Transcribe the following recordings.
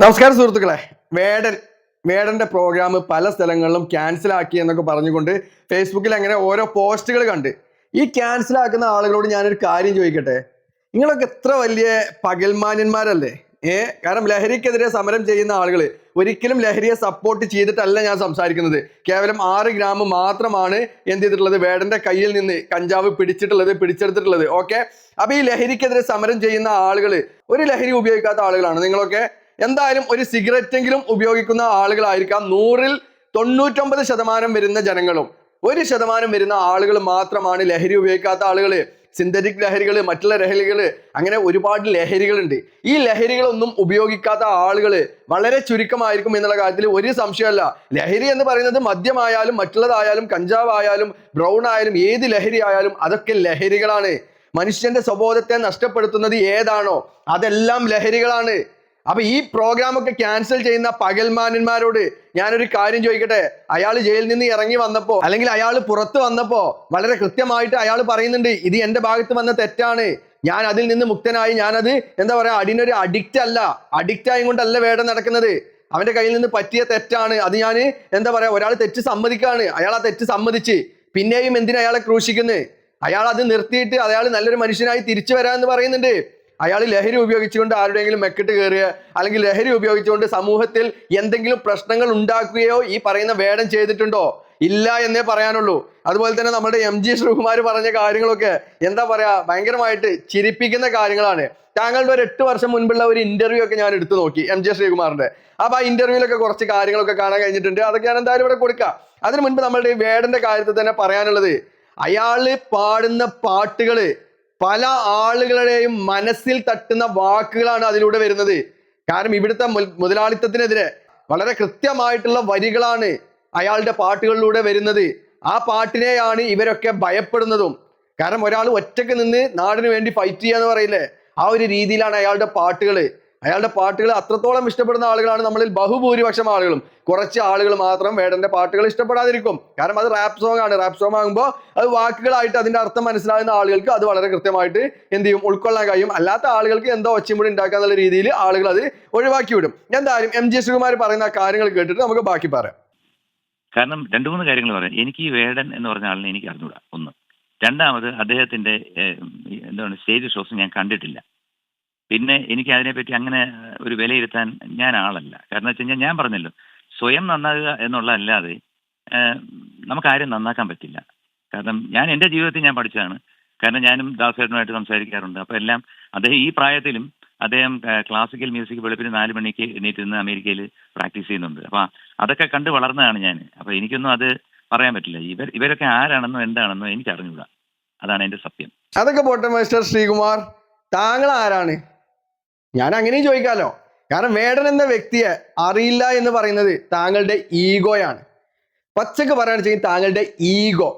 നമസ്കാരം സുഹൃത്തുക്കളെ. വേടൻ വേടന്റെ പ്രോഗ്രാം പല സ്ഥലങ്ങളിലും ക്യാൻസൽ ആക്കി എന്നൊക്കെ പറഞ്ഞുകൊണ്ട് ഫേസ്ബുക്കിൽ അങ്ങനെ ഓരോ പോസ്റ്റുകൾ കണ്ട്. ഈ ക്യാൻസൽ ആക്കുന്ന ആളുകളോട് ഞാനൊരു കാര്യം ചോദിക്കട്ടെ? നിങ്ങളൊക്കെ എത്ര വലിയ പകൽമാന്യന്മാരല്ലേ? ഏ? കാരണം ലഹരിക്കെതിരെ സമരം ചെയ്യുന്ന ആളുകൾ ഒരിക്കലും ലഹരിയെ സപ്പോർട്ട് ചെയ്തിട്ടല്ല ഞാൻ സംസാരിക്കുന്നത്. കേവലം ആറ് ഗ്രാം മാത്രമാണ് എന്ത് ചെയ്തിട്ടുള്ളത്? വേടന്റെ കയ്യിൽ നിന്ന് കഞ്ചാവ് പിടിച്ചിട്ടുള്ളത് പിടിച്ചെടുത്തിട്ടുള്ളത്. ഓക്കെ അപ്പൊ ഈ ലഹരിക്കെതിരെ സമരം ചെയ്യുന്ന ആളുകൾ ഒരു ലഹരി ഉപയോഗിക്കാത്ത ആളുകളാണ്. നിങ്ങളൊക്കെ എന്തായാലും ഒരു സിഗരറ്റ് എങ്കിലും ഉപയോഗിക്കുന്ന ആളുകളായിരിക്കാം നൂറിൽ തൊണ്ണൂറ്റൊമ്പത് ശതമാനം വരുന്ന ജനങ്ങളും. ഒരു ശതമാനം വരുന്ന ആളുകൾ മാത്രമാണ് ലഹരി ഉപയോഗിക്കാത്ത ആളുകൾ സിന്തറ്റിക് ലഹരികൾ മറ്റുള്ള ലഹരികൾ അങ്ങനെ ഒരുപാട് ലഹരികളുണ്ട്. ഈ ലഹരികളൊന്നും ഉപയോഗിക്കാത്ത ആളുകൾ വളരെ ചുരുക്കമായിരിക്കും എന്നുള്ള കാര്യത്തിൽ ഒരു സംശയമല്ല. ലഹരി എന്ന് പറയുന്നത് മദ്യമായാലും മറ്റുള്ളതായാലും കഞ്ചാവായാലും ബ്രൗൺ ആയാലും ഏത് ലഹരി ആയാലും അതൊക്കെ ലഹരികളാണ്. മനുഷ്യന്റെ സ്വബോധത്തെ നഷ്ടപ്പെടുത്തുന്നത് ഏതാണോ അതെല്ലാം ലഹരികളാണ്. അപ്പൊ ഈ പ്രോഗ്രാം ഒക്കെ ക്യാൻസൽ ചെയ്യുന്ന പകൽമാനന്മാരോട് ഞാനൊരു കാര്യം ചോദിക്കട്ടെ? അയാൾ ജയിലിൽ നിന്ന് ഇറങ്ങി വന്നപ്പോ അല്ലെങ്കിൽ അയാൾ പുറത്ത് വന്നപ്പോ വളരെ കൃത്യമായിട്ട് അയാൾ പറയുന്നുണ്ട് ഇത് എന്റെ ഭാഗത്ത് വന്ന തെറ്റാണ്. ഞാൻ അതിൽ നിന്ന് മുക്തനായി ഞാനത് എന്താ പറയാ അടിനൊരു അഡിക്റ്റ് അല്ല. അഡിക്റ്റ് ആയും കൊണ്ടല്ല വേടം നടക്കുന്നത്. അവന്റെ കയ്യിൽ നിന്ന് പറ്റിയ തെറ്റാണ്. അത് ഞാൻ എന്താ പറയാ ഒരാൾ തെറ്റ് സമ്മതിക്കാണ്. അയാൾ ആ തെറ്റ് സമ്മതിച്ച്. പിന്നെയും എന്തിനാ അയാളെ ക്രൂശിക്കുന്നത് അയാൾ അത് നിർത്തിയിട്ട് അയാൾ നല്ലൊരു മനുഷ്യനായി തിരിച്ചു വരാമെന്ന് പറയുന്നുണ്ട്. അയാൾ ലഹരി ഉപയോഗിച്ചുകൊണ്ട് ആരുടെയെങ്കിലും മെക്കിട്ട് കയറുക അല്ലെങ്കിൽ ലഹരി ഉപയോഗിച്ചുകൊണ്ട് സമൂഹത്തിൽ എന്തെങ്കിലും പ്രശ്നങ്ങൾ ഉണ്ടാക്കുകയോ ഈ പറയുന്ന വേടം ചെയ്തിട്ടുണ്ടോ? ഇല്ല എന്നേ പറയാനുള്ളൂ. അതുപോലെ തന്നെ നമ്മുടെ എം ജി ശ്രീകുമാർ പറഞ്ഞ കാര്യങ്ങളൊക്കെ എന്താ പറയാ ഭയങ്കരമായിട്ട് ചിരിപ്പിക്കുന്ന കാര്യങ്ങളാണ്. താങ്കളുടെ ഒരു എട്ട് വർഷം മുൻപുള്ള ഒരു ഇന്റർവ്യൂ ഒക്കെ ഞാൻ എടുത്തു നോക്കി എം ജെ ശ്രീകുമാറിന്റെ അപ്പൊ ആ ഇന്റർവ്യൂലൊക്കെ കുറച്ച് കാര്യങ്ങളൊക്കെ കാണാൻ കഴിഞ്ഞിട്ടുണ്ട്. അതൊക്കെ ഞാൻ എന്തായാലും ഇവിടെ കൊടുക്കാം. അതിനു മുൻപ് നമ്മളുടെ ഈ വേടന്റെ കാര്യത്തിൽ തന്നെ പറയാനുള്ളത് അയാൾ പാടുന്ന പാട്ടുകൾ പല ആളുകളുടെയും മനസ്സിൽ തട്ടുന്ന വാക്കുകളാണ് അതിലൂടെ വരുന്നത്. കാരണം ഇവിടുത്തെ മുതലാളിത്തത്തിനെതിരെ വളരെ കൃത്യമായിട്ടുള്ള വരികളാണ് അയാളുടെ പാട്ടുകളിലൂടെ വരുന്നത്. ആ പാട്ടിനെയാണ് ഇവരൊക്കെ ഭയപ്പെടുന്നതും. കാരണം ഒരാൾ ഒറ്റയ്ക്ക് നിന്ന് നാടിന് വേണ്ടി ഫൈറ്റ് ചെയ്യുക എന്ന് പറയില്ലേ? ആ ഒരു രീതിയിലാണ് അയാളുടെ പാട്ടുകൾ അയാളുടെ പാട്ടുകൾ അത്രത്തോളം ഇഷ്ടപ്പെടുന്ന ആളുകളാണ് നമ്മളിൽ ബഹുഭൂരിപക്ഷം ആളുകളും. കുറച്ച് ആളുകൾ മാത്രം വേടന്റെ പാട്ടുകൾ ഇഷ്ടപ്പെടാതിരിക്കും. കാരണം അത് റാപ്പ് സോങ് ആണ്. റാപ്പ് സോങ് ആകുമ്പോൾ അത് വാക്കുകളായിട്ട് അതിന്റെ അർത്ഥം മനസ്സിലാകുന്ന ആളുകൾക്ക് അത് വളരെ കൃത്യമായിട്ട് എന്ത് ചെയ്യും? ഉൾക്കൊള്ളാൻ കഴിയും. അല്ലാത്ത ആളുകൾക്ക് എന്തോ ഒച്ചമുടി ഉണ്ടാക്കുക എന്നുള്ള രീതിയിൽ ആളുകൾ അത് ഒഴിവാക്കി വിടും. എന്തായാലും എം ജി ശ്രീകുമാർ പറയുന്ന കാര്യങ്ങൾ കേട്ടിട്ട് നമുക്ക് ബാക്കി പറയാം. കാരണം രണ്ടു മൂന്ന് കാര്യങ്ങൾ പറയാം. എനിക്ക് ഈ വേടൻ എന്ന് പറഞ്ഞ ആളിനെ എനിക്ക് അറിഞ്ഞൂടാ ഒന്ന്. രണ്ടാമത് അദ്ദേഹത്തിന്റെ എന്താണ് സ്റ്റേജ് ഷോസ് ഞാൻ കണ്ടിട്ടില്ല. പിന്നെ എനിക്ക് അതിനെപ്പറ്റി അങ്ങനെ ഒരു വിലയിരുത്താൻ ഞാൻ ആളല്ല. കാരണം വെച്ച് കഴിഞ്ഞാൽ ഞാൻ പറഞ്ഞല്ലോ സ്വയം നന്നാകുക എന്നുള്ളതല്ലാതെ നമുക്കാരും നന്നാക്കാൻ പറ്റില്ല. കാരണം ഞാൻ എന്റെ ജീവിതത്തിൽ ഞാൻ പഠിച്ചതാണ്. കാരണം ഞാനും ദാസേട്ടനുമായിട്ട് സംസാരിക്കാറുണ്ട്. അപ്പോൾ എല്ലാം അദ്ദേഹം ഈ പ്രായത്തിലും അദ്ദേഹം ക്ലാസിക്കൽ മ്യൂസിക് വെളുപ്പിന് നാല് മണിക്ക് എണീറ്റ് അമേരിക്കയിൽ പ്രാക്ടീസ് ചെയ്യുന്നുണ്ട്. അപ്പോൾ അതൊക്കെ കണ്ട് വളർന്നതാണ് ഞാൻ. അപ്പോൾ എനിക്കൊന്നും അത് പറയാൻ പറ്റില്ല. ഇവർ ഇവരൊക്കെ ആരാണെന്നോ എന്താണെന്നോ എനിക്ക് അറിഞ്ഞുകൂടാ അതാണ് എന്റെ സത്യം. അതൊക്കെ പോട്ടെ മാസ്റ്റർ ശ്രീകുമാർ. താങ്കൾ ആരാണ് ഞാൻ അങ്ങനെയും ചോദിക്കാമല്ലോ കാരണം വേടൻ എന്ന വ്യക്തിയെ അറിയില്ല എന്ന് പറയുന്നത് താങ്കളുടെ ഈഗോയാണ്. പച്ചക്ക് പറയുകയാണെന്ന് വെച്ചാൽ താങ്കളുടെ ഈഗോ.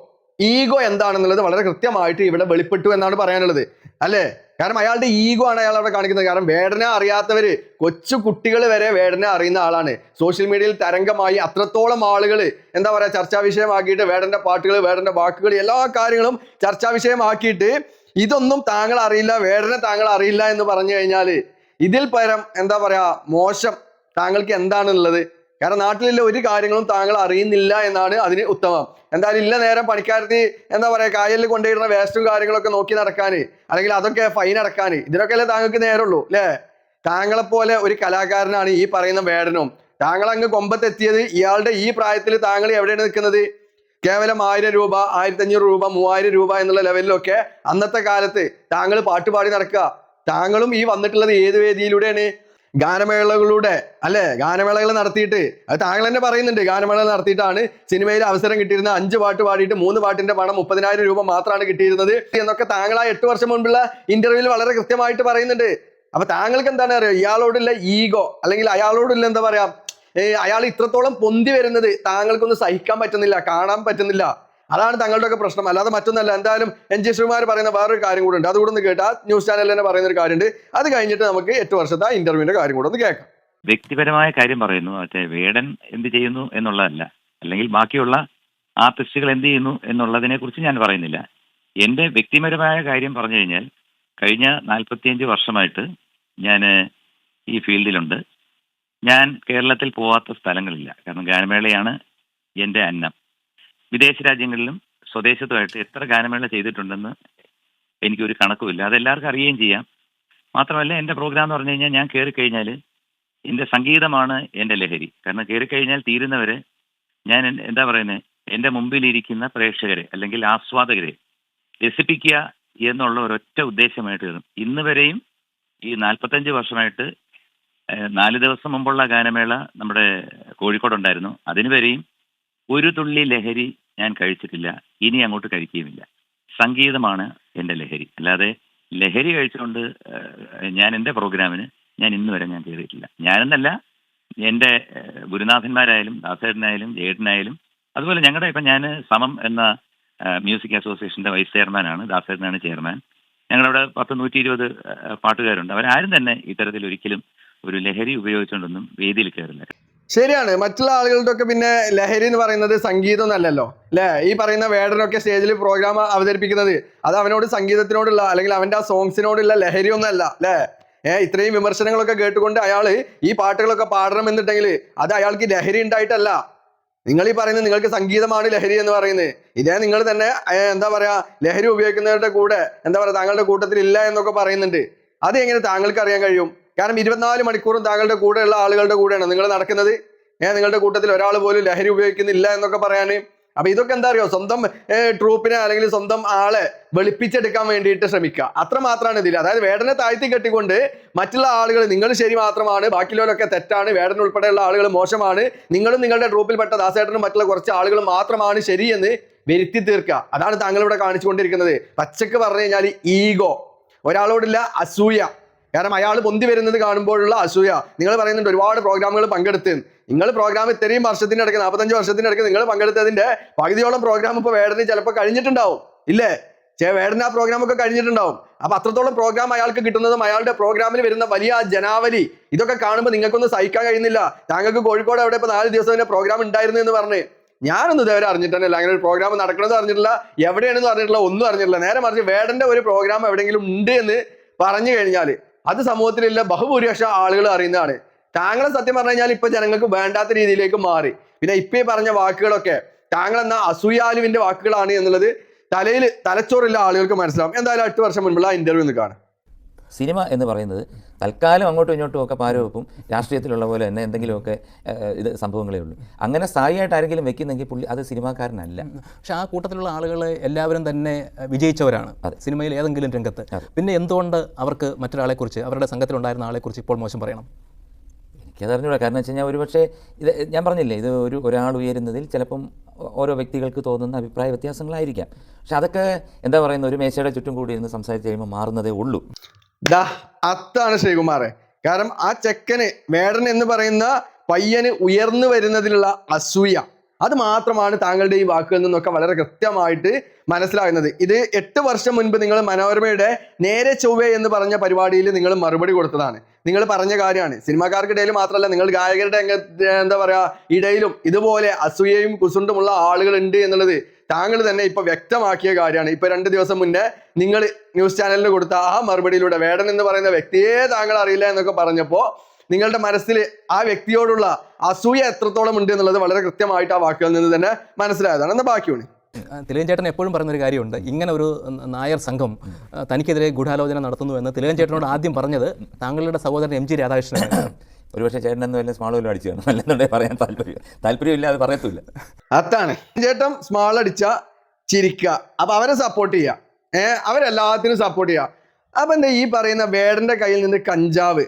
ഈഗോ എന്താണെന്നുള്ളത് വളരെ കൃത്യമായിട്ട് ഇവിടെ വെളിപ്പെട്ടു എന്നാണ് പറയാനുള്ളത്. അല്ലേ? കാരണം അയാളുടെ ഈഗോ ആണ് അയാൾ അവിടെ കാണിക്കുന്നത്. കാരണം വേടനെ അറിയാത്തവര് കൊച്ചു കുട്ടികൾ വരെ വേടനെ അറിയുന്ന ആളാണ്. സോഷ്യൽ മീഡിയയിൽ തരംഗമായി അത്രത്തോളം ആളുകൾ എന്താ പറയുക ചർച്ചാ വിഷയമാക്കിയിട്ട് വേടന്റെ പാട്ടുകൾ വേടന്റെ വാക്കുകൾ എല്ലാ കാര്യങ്ങളും ചർച്ചാ വിഷയമാക്കിയിട്ട് ഇതൊന്നും താങ്കൾ അറിയില്ല വേടനെ താങ്കൾ അറിയില്ല എന്ന് പറഞ്ഞു കഴിഞ്ഞാൽ ഇതിൽ പരം എന്താ പറയാ മോശം താങ്കൾക്ക് എന്താണുള്ളത്? കാരണം നാട്ടിലുള്ള ഒരു കാര്യങ്ങളും താങ്കൾ അറിയുന്നില്ല എന്നാണ് അതിന് ഉത്തമം. എന്തായാലും ഇല്ല നേരം പണിക്കാരത്തി എന്താ പറയാ കായലിൽ കൊണ്ടുവരുന്ന വേസ്റ്റും കാര്യങ്ങളൊക്കെ നോക്കി നടക്കാന് അല്ലെങ്കിൽ അതൊക്കെ ഫൈൻ അടക്കാന് ഇതിനൊക്കെ അല്ലേ താങ്കൾക്ക് നേരമുള്ളൂ അല്ലേ താങ്കളെ പോലെ ഒരു കലാകാരനാണ് ഈ പറയുന്ന വേടനും. താങ്കൾ അങ്ങ് കൊമ്പത്തെത്തിയത് ഇയാളുടെ ഈ പ്രായത്തിൽ താങ്കൾ എവിടെയാണ് നിൽക്കുന്നത്? കേവലം ആയിരം രൂപ ആയിരത്തി അഞ്ഞൂറ് രൂപ മൂവായിരം രൂപ എന്നുള്ള ലെവലിലൊക്കെ അന്നത്തെ കാലത്ത് താങ്കൾ പാട്ടുപാടി നടക്കുക. താങ്കളും ഈ വന്നിട്ടുള്ളത് ഏത് വേദിയിലൂടെയാണ്? ഗാനമേളകളിലൂടെ അല്ലെ? ഗാനമേളകൾ നടത്തിയിട്ട്. അത് താങ്കൾ തന്നെ പറയുന്നുണ്ട്. ഗാനമേള നടത്തിയിട്ടാണ് സിനിമയിൽ അവസരം കിട്ടിയിരുന്ന അഞ്ച് പാട്ട് പാടിയിട്ട് മൂന്ന് പാട്ടിന്റെ പണം മുപ്പതിനായിരം രൂപ മാത്രമാണ് കിട്ടിയിരുന്നത്. എന്നൊക്കെ താങ്കൾ ആ എട്ട് വർഷം മുൻപുള്ള ഇന്റർവ്യൂവിൽ വളരെ കൃത്യമായിട്ട് പറയുന്നുണ്ട്. അപ്പൊ താങ്കൾക്ക് എന്താണ് അറിയാം? ഇയാളോടുള്ള ഈഗോ അല്ലെങ്കിൽ അയാളോടുള്ള എന്താ പറയാ അയാൾ ഇത്രത്തോളം പൊന്തി വരുന്നത് താങ്കൾക്കൊന്നും സഹിക്കാൻ പറ്റുന്നില്ല കാണാൻ പറ്റുന്നില്ല. അതാണ് തങ്ങളുടെ ഒക്കെ പ്രശ്നം. അല്ലാതെ മറ്റൊന്നല്ല. എന്തായാലും എൻ ജി ശ്രീകുമാർ പറയുന്ന വേറൊരു കാര്യം കൂടെ ഉണ്ട്. അതുകൂടെ ഒന്ന് കേട്ടാ ന്യൂസ് ചാനലിൽ തന്നെ പറയുന്ന ഒരു കാര്യമുണ്ട്. അത് കഴിഞ്ഞിട്ട് നമുക്ക് എട്ട് വർഷത്തെ ഇന്റർവ്യൂവിന്റെ കാര്യം കൂടെ ഒന്ന് കേൾക്കാം. വ്യക്തിപരമായ കാര്യം പറയുന്നു. മറ്റേ വേടൻ എന്ത് ചെയ്യുന്നു എന്നുള്ളതല്ല. അല്ലെങ്കിൽ ബാക്കിയുള്ള ആർട്ടിസ്റ്റുകൾ എന്ത് ചെയ്യുന്നു എന്നുള്ളതിനെ കുറിച്ച് ഞാൻ പറയുന്നില്ല. എന്റെ വ്യക്തിപരമായ കാര്യം പറഞ്ഞു കഴിഞ്ഞാൽ കഴിഞ്ഞ നാൽപ്പത്തിയഞ്ച് വർഷമായിട്ട് ഞാൻ ഈ ഫീൽഡിലുണ്ട്. ഞാൻ കേരളത്തിൽ പോവാത്ത സ്ഥലങ്ങളില്ല. കാരണം ഗാനമേളയാണ് എന്റെ അന്നം. വിദേശ രാജ്യങ്ങളിലും സ്വദേശത്തുമായിട്ട് എത്ര ഗാനമേള ചെയ്തിട്ടുണ്ടെന്ന് എനിക്കൊരു കണക്കുമില്ല. അതെല്ലാവർക്കും അറിയുകയും ചെയ്യാം. മാത്രമല്ല എന്റെ പ്രോഗ്രാം എന്ന് പറഞ്ഞു കഴിഞ്ഞാൽ ഞാൻ കയറി കഴിഞ്ഞാൽ എന്റെ സംഗീതമാണ് എന്റെ ലഹരി. കാരണം കയറി കഴിഞ്ഞാൽ തീരുന്നവരെ ഞാൻ എന്താ പറയുന്നത് എന്റെ മുമ്പിലിരിക്കുന്ന പ്രേക്ഷകരെ അല്ലെങ്കിൽ ആസ്വാദകരെ രസിപ്പിക്കുക എന്നുള്ള ഒരൊറ്റ ഉദ്ദേശമായിട്ട് വരും. ഇന്ന് വരെയും ഈ നാൽപ്പത്തഞ്ച് വർഷമായിട്ട് നാല് ദിവസം മുമ്പുള്ള ഗാനമേള നമ്മുടെ കോഴിക്കോടുണ്ടായിരുന്നു. അതിനുവരെയും ഒരു തുള്ളി ലഹരി ഞാൻ കഴിച്ചിട്ടില്ല. ഇനി അങ്ങോട്ട് കഴിക്കുകയുമില്ല. സംഗീതമാണ് എന്റെ ലഹരി. അല്ലാതെ ലഹരി കഴിച്ചുകൊണ്ട് ഞാൻ എന്റെ പ്രോഗ്രാമിന് ഞാൻ ഇന്ന് വരെ ഞാൻ കയറിയിട്ടില്ല. ഞാനെന്നല്ല എന്റെ ഗുരുനാഥന്മാരായാലും ദാസേട്ടനായാലും ജയേട്ടനായാലും അതുപോലെ ഞങ്ങളുടെ ഇപ്പം ഞാൻ സമം എന്ന മ്യൂസിക് അസോസിയേഷന്റെ വൈസ് ചെയർമാനാണ് ദാസേട്ടനാണ് ചെയർമാൻ. ഞങ്ങളവിടെ പത്ത് നൂറ്റി ഇരുപത് പാട്ടുകാരുണ്ട്. അവരാരും തന്നെ ഇത്തരത്തിൽ ഒരിക്കലും ഒരു ലഹരി ഉപയോഗിച്ചുകൊണ്ടൊന്നും വേദിയിൽ കയറില്ല. ശരിയാണ്. മറ്റുള്ള ആളുകളുടെ ഒക്കെ പിന്നെ ലഹരി എന്ന് പറയുന്നത് സംഗീതം എന്നല്ലല്ലോ. അല്ലേ ഈ പറയുന്ന വേടനൊക്കെ സ്റ്റേജിൽ പ്രോഗ്രാം അവതരിപ്പിക്കുന്നത് അത് അവനോട് സംഗീതത്തിനോടുള്ള അല്ലെങ്കിൽ അവന്റെ ആ സോങ്സിനോടുള്ള ലഹരി ഒന്നല്ല അല്ലേ ഏഹ് ഇത്രയും വിമർശനങ്ങളൊക്കെ കേട്ടുകൊണ്ട് അയാൾ ഈ പാട്ടുകളൊക്കെ പാടണം എന്നുണ്ടെങ്കിൽ അത് അയാൾക്ക് ലഹരി ഉണ്ടായിട്ടല്ല. നിങ്ങൾ ഈ പറയുന്നത് നിങ്ങൾക്ക് സംഗീതമാണ് ലഹരി എന്ന് പറയുന്നത്. ഇതേ നിങ്ങൾ തന്നെ എന്താ പറയാ ലഹരി ഉപയോഗിക്കുന്നവരുടെ കൂടെ എന്താ പറയാ താങ്കളുടെ കൂട്ടത്തിൽ ഇല്ല എന്നൊക്കെ പറയുന്നുണ്ട്. അത് എങ്ങനെ താങ്കൾക്ക് അറിയാൻ കഴിയും? കാരണം ഇരുപത്തിനാല് മണിക്കൂറും താങ്കളുടെ കൂടെയുള്ള ആളുകളുടെ കൂടെയാണ് നിങ്ങൾ നടക്കുന്നത്. ഏഹ് നിങ്ങളുടെ കൂട്ടത്തിൽ ഒരാൾ പോലും ലഹരി ഉപയോഗിക്കുന്നില്ല എന്നൊക്കെ പറയാന് അപ്പൊ ഇതൊക്കെ എന്താ അറിയോ? സ്വന്തം ട്രൂപ്പിനെ അല്ലെങ്കിൽ സ്വന്തം ആളെ വെളുപ്പിച്ചെടുക്കാൻ വേണ്ടിയിട്ട് ശ്രമിക്കുക. അത്ര മാത്രമാണ് ഇതിൽ അതായത് വേടനെ താഴ്ത്തി കെട്ടിക്കൊണ്ട് മറ്റുള്ള ആളുകൾ നിങ്ങൾ ശരി മാത്രമാണ് ബാക്കിയുള്ളവരൊക്കെ തെറ്റാണ് വേടൻ ഉൾപ്പെടെയുള്ള ആളുകൾ മോശമാണ് നിങ്ങളും നിങ്ങളുടെ ട്രൂപ്പിൽപ്പെട്ട ദാസേട്ടനും മറ്റുള്ള കുറച്ച് ആളുകൾ മാത്രമാണ് ശരിയെന്ന് വരുത്തി തീർക്കുക. അതാണ് താങ്കൾ ഇവിടെ കാണിച്ചുകൊണ്ടിരിക്കുന്നത്. പച്ചക്ക് പറഞ്ഞു കഴിഞ്ഞാൽ ഈഗോ. ഒരാളോടില്ല അസൂയ. കാരണം അയാൾ പൊന്തി വരുന്നത് കാണുമ്പോഴുള്ള അസൂയ. നിങ്ങൾ പറയുന്നുണ്ട് ഒരുപാട് പ്രോഗ്രാമുകൾ പങ്കെടുത്ത്. നിങ്ങൾ പ്രോഗ്രാം ഇത്രയും വർഷത്തിന്റെ ഇടയ്ക്ക് നാൽപ്പത്തഞ്ച് വർഷത്തിന്റെ ഇടയ്ക്ക് നിങ്ങൾ പങ്കെടുത്തതിന്റെ പകുതിയോളം പ്രോഗ്രാം ഇപ്പോൾ വേടന് ചിലപ്പോൾ കഴിഞ്ഞിട്ടുണ്ടാവും. ഇല്ലേ? ചേ വേടന ആ പ്രോഗ്രാം ഒക്കെ കഴിഞ്ഞിട്ടുണ്ടാവും. അപ്പൊ അത്രത്തോളം പ്രോഗ്രാം അയാൾക്ക് കിട്ടുന്നതും അയാളുടെ പ്രോഗ്രാമിൽ വരുന്ന വലിയ ജനാവലി. ഇതൊക്കെ കാണുമ്പോൾ നിങ്ങൾക്കൊന്നും സഹിക്കാൻ കഴിയുന്നില്ല. താങ്കൾക്ക് കോഴിക്കോട് അവിടെ ഇപ്പൊ നാല് ദിവസം തന്നെ പ്രോഗ്രാം ഉണ്ടായിരുന്നു എന്ന് പറഞ്ഞ്. ഞാനൊന്നും ഇതുവരെ അറിഞ്ഞിട്ടല്ല അങ്ങനെ ഒരു പ്രോഗ്രാം നടക്കണമെന്ന് അറിഞ്ഞിട്ടില്ല എവിടെയാണെന്ന് അറിഞ്ഞിട്ടില്ല ഒന്നും അറിഞ്ഞിട്ടില്ല. നേരെ മറിച്ച് വേടന്റെ ഒരു പ്രോഗ്രാം എവിടെയെങ്കിലും ഉണ്ട് എന്ന് പറഞ്ഞു കഴിഞ്ഞാൽ അത് സമൂഹത്തിലുള്ള ബഹുഭൂരിപക്ഷ ആളുകൾ അറിയുന്നതാണ്. താങ്കളെ സത്യം പറഞ്ഞു കഴിഞ്ഞാൽ ഇപ്പൊ ജനങ്ങൾക്ക് വേണ്ടാത്ത രീതിയിലേക്ക് മാറി. പിന്നെ ഇപ്പേ പറഞ്ഞ വാക്കുകളൊക്കെ താങ്കൾ എന്ന അസൂയാലുവിന്റെ വാക്കുകളാണ് എന്നുള്ളത് തലയിൽ തലച്ചോറുള്ള ആളുകൾക്ക് മനസ്സിലാവും. എന്തായാലും എട്ട് വർഷം മുൻപുള്ള ഇന്റർവ്യൂ ഒന്ന് കാണാം. സിനിമ എന്ന് പറയുന്നത് തൽക്കാലം അങ്ങോട്ടും ഇങ്ങോട്ടും ഒക്കെ പാരവെപ്പും രാഷ്ട്രീയത്തിലുള്ള പോലെ തന്നെ എന്തെങ്കിലുമൊക്കെ ഇത് സംഭവങ്ങളേ ഉള്ളൂ. അങ്ങനെ സ്ഥായിയായിട്ട് ആരെങ്കിലും വെക്കുന്നെങ്കിൽ പുള്ളി അത് സിനിമാക്കാരനല്ല. പക്ഷെ ആ കൂട്ടത്തിലുള്ള ആളുകൾ എല്ലാവരും തന്നെ വിജയിച്ചവരാണ് സിനിമയിൽ ഏതെങ്കിലും രംഗത്ത്. പിന്നെ എന്തുകൊണ്ട് അവർക്ക് മറ്റൊരാളെക്കുറിച്ച് അവരുടെ സംഘത്തിലുണ്ടായിരുന്ന ആളെക്കുറിച്ച് ഇപ്പോൾ മോശം പറയണം? എനിക്കതറിഞ്ഞൂടാ. കാരണം വെച്ച് കഴിഞ്ഞാൽ ഒരുപക്ഷെ ഇത് ഞാൻ പറഞ്ഞില്ലേ ഇത് ഒരു ഒരാൾ ഉയരുന്നതിൽ ചിലപ്പം ഓരോ വ്യക്തികൾക്ക് തോന്നുന്ന അഭിപ്രായ വ്യത്യാസങ്ങളായിരിക്കാം. പക്ഷെ അതൊക്കെ എന്താ പറയുന്ന ഒരു മേശയുടെ ചുറ്റും കൂടി ഇരുന്ന് സംസാരിച്ച് കഴിയുമ്പോൾ മാറുന്നതേ ഉള്ളൂ. ദാ അതാണ് ശ്രീകുമാറെ. കാരണം ആ ചെക്കന് വേടൻ എന്ന് പറയുന്ന പയ്യന് ഉയർന്നു വരുന്നതിലുള്ള അസൂയ. അത് മാത്രമാണ് താങ്കളുടെ ഈ വാക്കുകളിൽ നിന്നൊക്കെ വളരെ കൃത്യമായിട്ട് മനസ്സിലാകുന്നത്. ഇത് എട്ട് വർഷം മുൻപ് നിങ്ങൾ മനോരമയുടെ നേരെ ചൊവ്വേ എന്ന് പറഞ്ഞ പരിപാടിയിൽ നിങ്ങൾ മറുപടി കൊടുത്തതാണ്. നിങ്ങൾ പറഞ്ഞ കാര്യമാണ്. സിനിമാക്കാർക്കിടയിൽ മാത്രമല്ല നിങ്ങൾ ഗായകരുടെ എന്താ പറയാ ഇടയിലും ഇതുപോലെ അസൂയയും കുസുണ്ടുമുള്ള ആളുകൾ ഉണ്ട് എന്നുള്ളത് താങ്കൾ തന്നെ ഇപ്പൊ വ്യക്തമാക്കിയ കാര്യമാണ്. ഇപ്പൊ രണ്ട് ദിവസം മുന്നേ നിങ്ങൾ ന്യൂസ് ചാനലിന് കൊടുത്ത ആ മറുപടിയിലൂടെ വേടൻ എന്ന് പറയുന്ന വ്യക്തിയെ താങ്കൾ അറിയില്ല എന്നൊക്കെ പറഞ്ഞപ്പോ നിങ്ങളുടെ മനസ്സിൽ ആ വ്യക്തിയോടുള്ള അസൂയ എത്രത്തോളം ഉണ്ട് എന്നുള്ളത് വളരെ കൃത്യമായിട്ട് ആ വാക്കുകളിൽ നിന്ന് തന്നെ മനസ്സിലായതാണ്. എന്നാൽ ബാക്കിയുണ്ട് തിലകൻ ചേട്ടൻ എപ്പോഴും പറഞ്ഞൊരു കാര്യമുണ്ട്. ഇങ്ങനെ ഒരു നായർ സംഘം തനിക്കെതിരെ ഗൂഢാലോചന നടത്തുന്നു എന്ന് തിലകൻ ചേട്ടനോട് ആദ്യം പറഞ്ഞത് താങ്കളുടെ സഹോദരൻ എം ജി രാധാകൃഷ്ണനാണ്. ഒരുപക്ഷെ ചേട്ടനെന്ന് വല്ല സ്മാൾ വല്ലതും അടിച്ചു കാണും അല്ലെന്നുണ്ടെങ്കിൽ പറയാൻ താല്പര്യം താല്പര്യമില്ല അത് പറയത്തില്ല അതാണ്. ചേട്ടൻ സ്മാൾ അടിച്ച ചിരിക്കുക അപ്പൊ അവരെ സപ്പോർട്ട് ചെയ്യുക ഏഹ് അവരെല്ലാത്തിനും സപ്പോർട്ട് ചെയ്യുക അപ്പൊ എന്താ ഈ പറയുന്ന വേടന്റെ കയ്യിൽ നിന്ന് കഞ്ചാവ്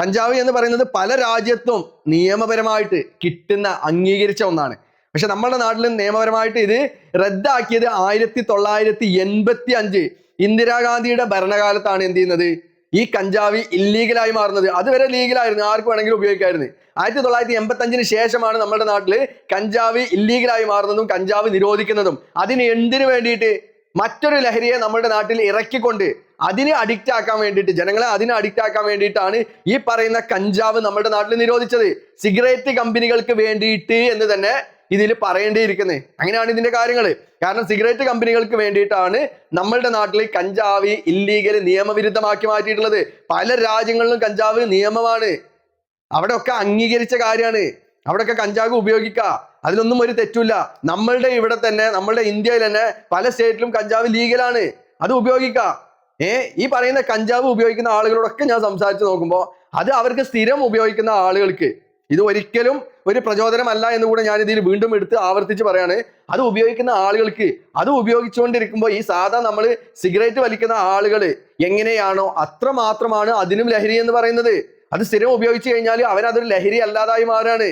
കഞ്ചാവ് എന്ന് പറയുന്നത് പല രാജ്യത്തും നിയമപരമായിട്ട് കിട്ടുന്ന അംഗീകരിച്ച ഒന്നാണ്. പക്ഷെ നമ്മുടെ നാട്ടിലും നിയമപരമായിട്ട് ഇത് റദ്ദാക്കിയത് ആയിരത്തി തൊള്ളായിരത്തി എൺപത്തി അഞ്ച് ഇന്ദിരാഗാന്ധിയുടെ ഭരണകാലത്താണ് എന്ത് ചെയ്യുന്നത്? ഈ കഞ്ചാവ് ഇല്ലീഗലായി മാറുന്നത്. അതുവരെ ലീഗലായിരുന്നു ആർക്ക് വേണമെങ്കിലും ഉപയോഗിക്കായിരുന്നു. ആയിരത്തി തൊള്ളായിരത്തി എൺപത്തി അഞ്ചിന് ശേഷമാണ് നമ്മുടെ നാട്ടിൽ കഞ്ചാവ് ഇല്ലീഗലായി മാറുന്നതും കഞ്ചാവ് നിരോധിക്കുന്നതും. അതിന് എന്തിനു വേണ്ടിയിട്ട്? മറ്റൊരു ലഹരിയെ നമ്മുടെ നാട്ടിൽ ഇറക്കിക്കൊണ്ട് അതിനെ അഡിക്റ്റ് ആക്കാൻ വേണ്ടിയിട്ട് ജനങ്ങളെ അതിനെ അഡിക്റ്റ് ആക്കാൻ വേണ്ടിയിട്ടാണ് ഈ പറയുന്ന കഞ്ചാവ് നമ്മുടെ നാട്ടിൽ നിരോധിച്ചത്. സിഗരറ്റ് കമ്പനികൾക്ക് വേണ്ടിയിട്ട് എന്ന് തന്നെ ഇതിൽ പറയേണ്ടിയിരിക്കുന്നത് അങ്ങനെയാണ് ഇതിന്റെ കാര്യങ്ങൾ കാരണം സിഗരറ്റ് കമ്പനികൾക്ക് വേണ്ടിയിട്ടാണ് നമ്മളുടെ നാട്ടിൽ കഞ്ചാവ് ഇല്ലീഗൽ നിയമവിരുദ്ധമാക്കി മാറ്റിയിട്ടുള്ളത്. പല രാജ്യങ്ങളിലും കഞ്ചാവ് നിയമമാണ്. അവിടെയൊക്കെ അംഗീകരിച്ച കാര്യമാണ്. അവിടെയൊക്കെ കഞ്ചാവ് ഉപയോഗിക്കുക അതിലൊന്നും ഒരു തെറ്റില്ല നമ്മളുടെ ഇവിടെ തന്നെ നമ്മളുടെ ഇന്ത്യയിൽ തന്നെ പല സ്റ്റേറ്റിലും കഞ്ചാവ് ലീഗലാണ്. അത് ഉപയോഗിക്കാം. ഏ ഈ പറയുന്ന കഞ്ചാവ് ഉപയോഗിക്കുന്ന ആളുകളോടൊക്കെ ഞാൻ സംസാരിച്ച് നോക്കുമ്പോൾ അത് അവർക്ക് സ്ഥിരം ഉപയോഗിക്കുന്ന ആളുകൾക്ക് ഇത് ഒരിക്കലും ഒരു പ്രചോദനമല്ല എന്ന് കൂടെ ഞാൻ ഇതിൽ വീണ്ടും എടുത്ത് ആവർത്തിച്ച് പറയാണ്. അത് ഉപയോഗിക്കുന്ന ആളുകൾക്ക് അത് ഉപയോഗിച്ചുകൊണ്ടിരിക്കുമ്പോൾ ഈ സാധാ നമ്മൾ സിഗരറ്റ് വലിക്കുന്ന ആളുകൾ എങ്ങനെയാണോ അത്ര മാത്രമാണ് അതിനും ലഹരി എന്ന് പറയുന്നത്. അത് സ്ഥിരം ഉപയോഗിച്ചു കഴിഞ്ഞാൽ അവരതൊരു ലഹരി അല്ലാതായി മാറാണ്.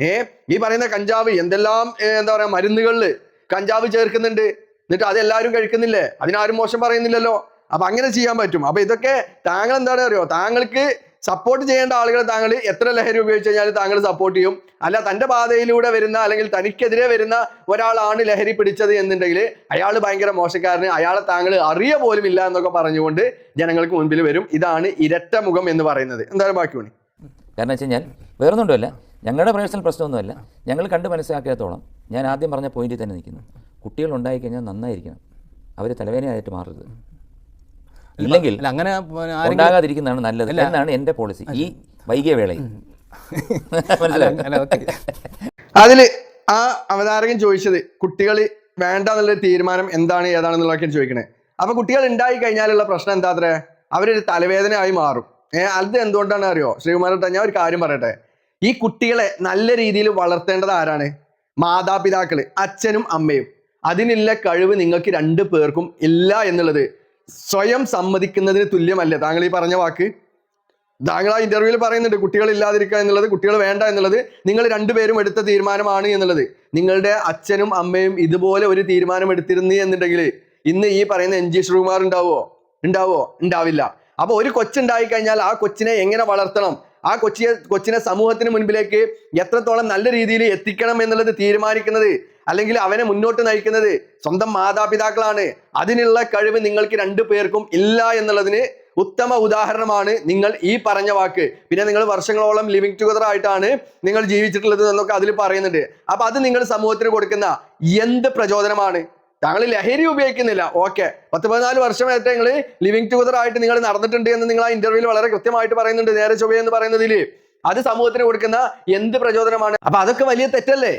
ഏ ഈ പറയുന്ന കഞ്ചാവ് എന്തെല്ലാം എന്താ പറയാ മരുന്നുകളിൽ കഞ്ചാവ് ചേർക്കുന്നുണ്ട്. എന്നിട്ട് അതെല്ലാവരും കഴിക്കുന്നില്ലേ? അതിനാരും മോശം പറയുന്നില്ലല്ലോ. അപ്പൊ അങ്ങനെ ചെയ്യാൻ പറ്റും. അപ്പൊ ഇതൊക്കെ താങ്കൾ എന്താണ് അറിയോ? താങ്കൾക്ക് സപ്പോർട്ട് ചെയ്യേണ്ട ആളുകൾ താങ്കൾ എത്ര ലഹരി ഉപയോഗിച്ച് കഴിഞ്ഞാൽ താങ്കൾ സപ്പോർട്ട് ചെയ്യും. അല്ല തന്റെ പാതയിലൂടെ വരുന്ന അല്ലെങ്കിൽ തനിക്കെതിരെ വരുന്ന ഒരാളാണ് ലഹരി പിടിച്ചത് എന്നുണ്ടെങ്കിൽ അയാൾ ഭയങ്കര മോശക്കാരന്. അയാളെ താങ്കൾ അറിയ പോലും ഇല്ല എന്നൊക്കെ പറഞ്ഞുകൊണ്ട് ജനങ്ങൾക്ക് മുൻപിൽ വരും. ഇതാണ് ഇരട്ട മുഖം എന്ന് പറയുന്നത്. എന്തായാലും ബാക്കി പണി കാരണം വെച്ച് കഴിഞ്ഞാൽ വേറൊന്നുമല്ല ഞങ്ങളുടെ പേഴ്സണൽ പ്രശ്നമൊന്നുമല്ല. ഞങ്ങൾ കണ്ട് മനസ്സിലാക്കിയത്തോളം ഞാൻ ആദ്യം പറഞ്ഞ പോയിന്റിൽ തന്നെ നിൽക്കുന്നു. കുട്ടികൾ ഉണ്ടായിക്കഴിഞ്ഞാൽ നന്നായിരിക്കണം. അവർ തലവേദനയായിട്ട് മാറരുത്. ഇല്ലെങ്കിൽ അങ്ങനെ ഉണ്ടാകാതിരിക്കുന്നതാണ് നല്ലത്. എന്നാണ് എന്റെ പോളിസി ഈ വൈകിയ വേളയിൽ. അതിൽ അതിൽ ആ അവതാരകൻ ചോദിച്ചത് കുട്ടികൾ വേണ്ട എന്നുള്ള തീരുമാനം എന്താണ് ഏതാണെന്നുള്ളതൊക്കെ ചോദിക്കണേ. അപ്പൊ കുട്ടികൾ ഉണ്ടായി കഴിഞ്ഞാലുള്ള പ്രശ്നം എന്താ അത്രേ? അവരൊരു തലവേദനയായി മാറും. ഏഹ് അത് എന്തുകൊണ്ടാണ് അറിയോ ശ്രീകുമാരൻ ഞാൻ ഒരു കാര്യം പറയട്ടെ. ഈ കുട്ടികളെ നല്ല രീതിയിൽ വളർത്തേണ്ടത് ആരാണ്? മാതാപിതാക്കൾ അച്ഛനും അമ്മയും. അതിനുള്ള കഴിവ് നിങ്ങൾക്ക് രണ്ടു പേർക്കും ഇല്ല എന്നുള്ളത് സ്വയം സമ്മതിക്കുന്നതിന് തുല്യമല്ലേ? താങ്കൾ ഈ പറഞ്ഞ വാക്ക്? താങ്കൾ ആ ഇന്റർവ്യൂവിൽ പറയുന്നുണ്ട് കുട്ടികൾ ഇല്ലാതിരിക്കുക എന്നുള്ളത് കുട്ടികൾ വേണ്ട എന്നുള്ളത് നിങ്ങൾ രണ്ടുപേരും എടുത്ത തീരുമാനമാണ് എന്നുള്ളത്. നിങ്ങളുടെ അച്ഛനും അമ്മയും ഇതുപോലെ ഒരു തീരുമാനം എടുത്തിരുന്നു എന്നുണ്ടെങ്കിൽ ഇന്ന് ഈ പറയുന്ന എൻ ജി ശ്രീകുമാർ ഉണ്ടാവോ ഉണ്ടാവോ ഉണ്ടാവില്ല. അപ്പൊ ഒരു കൊച്ചുണ്ടായി കഴിഞ്ഞാൽ ആ കൊച്ചിനെ എങ്ങനെ വളർത്തണം? ആ കൊച്ചിയെ കൊച്ചിനെ സമൂഹത്തിന് മുൻപിലേക്ക് എത്രത്തോളം നല്ല രീതിയിൽ എത്തിക്കണം എന്നുള്ളത് തീരുമാനിക്കുന്നത് അല്ലെങ്കിൽ അവനെ മുന്നോട്ട് നയിക്കുന്നത് സ്വന്തം മാതാപിതാക്കളാണ്. അതിനുള്ള കഴിവ് നിങ്ങൾക്ക് രണ്ടു പേർക്കും ഇല്ല എന്നുള്ളതിന് ഉത്തമ ഉദാഹരണമാണ് നിങ്ങൾ ഈ പറഞ്ഞ വാക്ക്. പിന്നെ നിങ്ങൾ വർഷങ്ങളോളം ലിവിങ് ടുഗദർ ആയിട്ടാണ് നിങ്ങൾ ജീവിച്ചിട്ടുള്ളത് എന്നൊക്കെ അതിൽ പറയുന്നുണ്ട്. അപ്പൊ അത് നിങ്ങൾ സമൂഹത്തിന് കൊടുക്കുന്ന എന്ത് പ്രചോദനമാണ്? താങ്കൾ ലഹരി ഉപയോഗിക്കുന്നില്ല. ഓക്കെ പത്ത് പതിനാല് വർഷമായിട്ട് നിങ്ങൾ ലിവിങ് ടുഗദർ ആയിട്ട് നിങ്ങൾ നടന്നിട്ടുണ്ട് എന്ന് നിങ്ങൾ ആ ഇന്റർവ്യൂവിൽ വളരെ കൃത്യമായിട്ട് പറയുന്നുണ്ട്. നേരെ ചൊവ്വ എന്ന് പറയുന്നതിൽ. അത് സമൂഹത്തിന് കൊടുക്കുന്ന എന്ത് പ്രചോദനമാണ്? അപ്പൊ അതൊക്കെ വലിയ തെറ്റല്ലേ?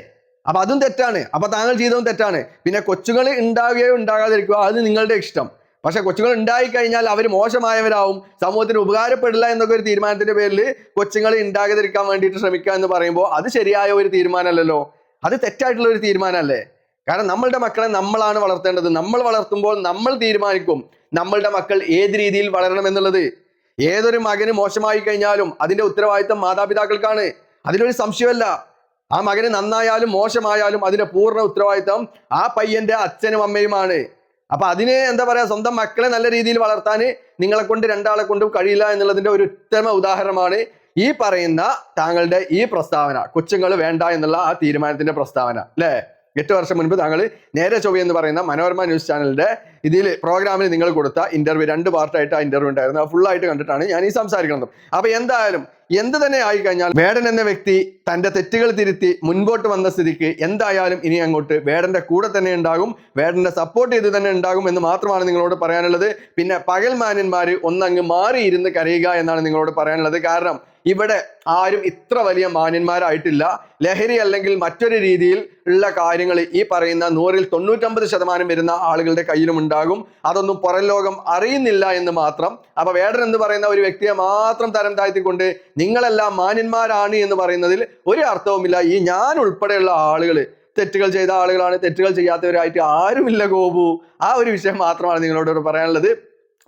അപ്പൊ അതും തെറ്റാണ്. അപ്പൊ താങ്കൾ ചെയ്തതും തെറ്റാണ്. പിന്നെ കൊച്ചുകൾ ഉണ്ടാവുകയോ ഉണ്ടാകാതിരിക്കുക അത് നിങ്ങളുടെ ഇഷ്ടം. പക്ഷെ കൊച്ചുങ്ങൾ ഉണ്ടായി കഴിഞ്ഞാൽ അവർ മോശമായവരാവും. സമൂഹത്തിന് ഉപകാരപ്പെടില്ല എന്നൊക്കെ ഒരു തീരുമാനത്തിന്റെ പേരിൽ കൊച്ചുങ്ങൾ ഉണ്ടാകാതിരിക്കാൻ വേണ്ടിയിട്ട് ശ്രമിക്കുക എന്ന് പറയുമ്പോൾ അത് ശരിയായ ഒരു തീരുമാനമല്ലല്ലോ. അത് തെറ്റായിട്ടുള്ള ഒരു തീരുമാനമല്ലേ? കാരണം നമ്മളുടെ മക്കളെ നമ്മളാണ് വളർത്തേണ്ടത്. നമ്മൾ വളർത്തുമ്പോൾ നമ്മൾ തീരുമാനിക്കും നമ്മളുടെ മക്കൾ ഏത് രീതിയിൽ വളരണം എന്നുള്ളത്. ഏതൊരു മകന് മോശമായി കഴിഞ്ഞാലും അതിന്റെ ഉത്തരവാദിത്തം മാതാപിതാക്കൾക്കാണ്. അതിലൊരു സംശയമല്ല. ആ മകന് നന്നായാലും മോശമായാലും അതിന്റെ പൂർണ ഉത്തരവാദിത്തം ആ പയ്യന്റെ അച്ഛനും അമ്മയുമാണ്. അപ്പൊ അതിനെ എന്താ പറയാ സ്വന്തം മക്കളെ നല്ല രീതിയിൽ വളർത്താൻ നിങ്ങളെ കൊണ്ട് രണ്ടാളെ കൊണ്ടും കഴിയില്ല എന്നുള്ളതിന്റെ ഒരു ഉത്തമ ഉദാഹരണമാണ് ഈ പറയുന്ന താങ്കളുടെ ഈ പ്രസ്താവന. കൊച്ചുങ്ങൾ വേണ്ട എന്നുള്ള ആ തീരുമാനത്തിന്റെ പ്രസ്താവന. അല്ലേ? എട്ട് വർഷം മുൻപ് താങ്കൾ നേരെ ചൊവ്വ എന്ന് പറയുന്ന മനോരമ ന്യൂസ് ചാനലിന്റെ ഇതിൽ പ്രോഗ്രാമിൽ നിങ്ങൾ കൊടുത്ത ഇന്റർവ്യൂ രണ്ട് പാർട്ടായിട്ട് ആ ഇന്റർവ്യൂ ഉണ്ടായിരുന്നു. ആ ഫുള്ളായിട്ട് കണ്ടിട്ടാണ് ഞാൻ ഈ സംസാരിക്കുന്നത്. അപ്പോൾ എന്തായാലും എന്ത് തന്നെ ആയി കഴിഞ്ഞാൽ വേടൻ എന്ന വ്യക്തി തന്റെ തെറ്റുകൾ തിരുത്തി മുൻപോട്ട് വന്ന സ്ഥിതിക്ക് എന്തായാലും ഇനി അങ്ങോട്ട് വേടന്റെ കൂടെ തന്നെ ഉണ്ടാകും വേടന്റെ സപ്പോർട്ട് ചെയ്ത് തന്നെ ഉണ്ടാകും എന്ന് മാത്രമാണ് നിങ്ങളോട് പറയാനുള്ളത്. പിന്നെ പകൽ മാന്യന്മാർ ഒന്നങ്ങ് മാറിയിരുന്ന് കരയുക എന്നാണ് നിങ്ങളോട് പറയാനുള്ളത്. കാരണം ഇവിടെ ആരും ഇത്ര വലിയ മാന്യന്മാരായിട്ടില്ല. ലഹരി അല്ലെങ്കിൽ മറ്റൊരു രീതിയിൽ ഉള്ള കാര്യങ്ങൾ ഈ പറയുന്ന നൂറിൽ തൊണ്ണൂറ്റമ്പത് ശതമാനം വരുന്ന ആളുകളുടെ കയ്യിലും ഉണ്ടാകും. അതൊന്നും പുറം ലോകം അറിയുന്നില്ല എന്ന് മാത്രം. അപ്പൊ വേടൻ എന്ന് പറയുന്ന ഒരു വ്യക്തിയെ മാത്രം തരം താഴ്ത്തിക്കൊണ്ട് നിങ്ങളെല്ലാം മാന്യന്മാരാണ് എന്ന് പറയുന്നതിൽ ഒരു അർത്ഥവുമില്ല. ഈ ഞാൻ ഉൾപ്പെടെയുള്ള ആളുകൾ തെറ്റുകൾ ചെയ്ത ആളുകളാണ് തെറ്റുകൾ ചെയ്യാത്തവരായിട്ട് ആരുമില്ല ഗോപു. ആ ഒരു വിഷയം മാത്രമാണ് നിങ്ങളോട് പറയാനുള്ളത്.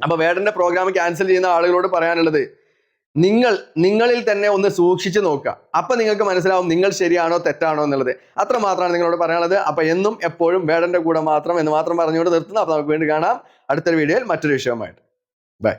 അപ്പൊ വേടന്റെ പ്രോഗ്രാം ക്യാൻസൽ ചെയ്യുന്ന ആളുകളോട് പറയാനുള്ളത്. നിങ്ങൾ നിങ്ങളിൽ തന്നെ ഒന്ന് സൂക്ഷിച്ചു നോക്കുക. അപ്പൊ നിങ്ങൾക്ക് മനസ്സിലാവും നിങ്ങൾ ശരിയാണോ തെറ്റാണോ എന്നുള്ളത്. അത്ര മാത്രമാണ് നിങ്ങളോട് പറയാനുള്ളത്. അപ്പൊ എന്നും എപ്പോഴും വേടന്റെ കൂടെ മാത്രം എന്ന് മാത്രം പറഞ്ഞുകൊണ്ട് നിർത്തുന്നു. അപ്പൊ നമുക്ക് വീണ്ടും കാണാം. അടുത്തൊരു വീഡിയോയിൽ മറ്റൊരു വിഷയവുമായിട്ട്. ബൈ.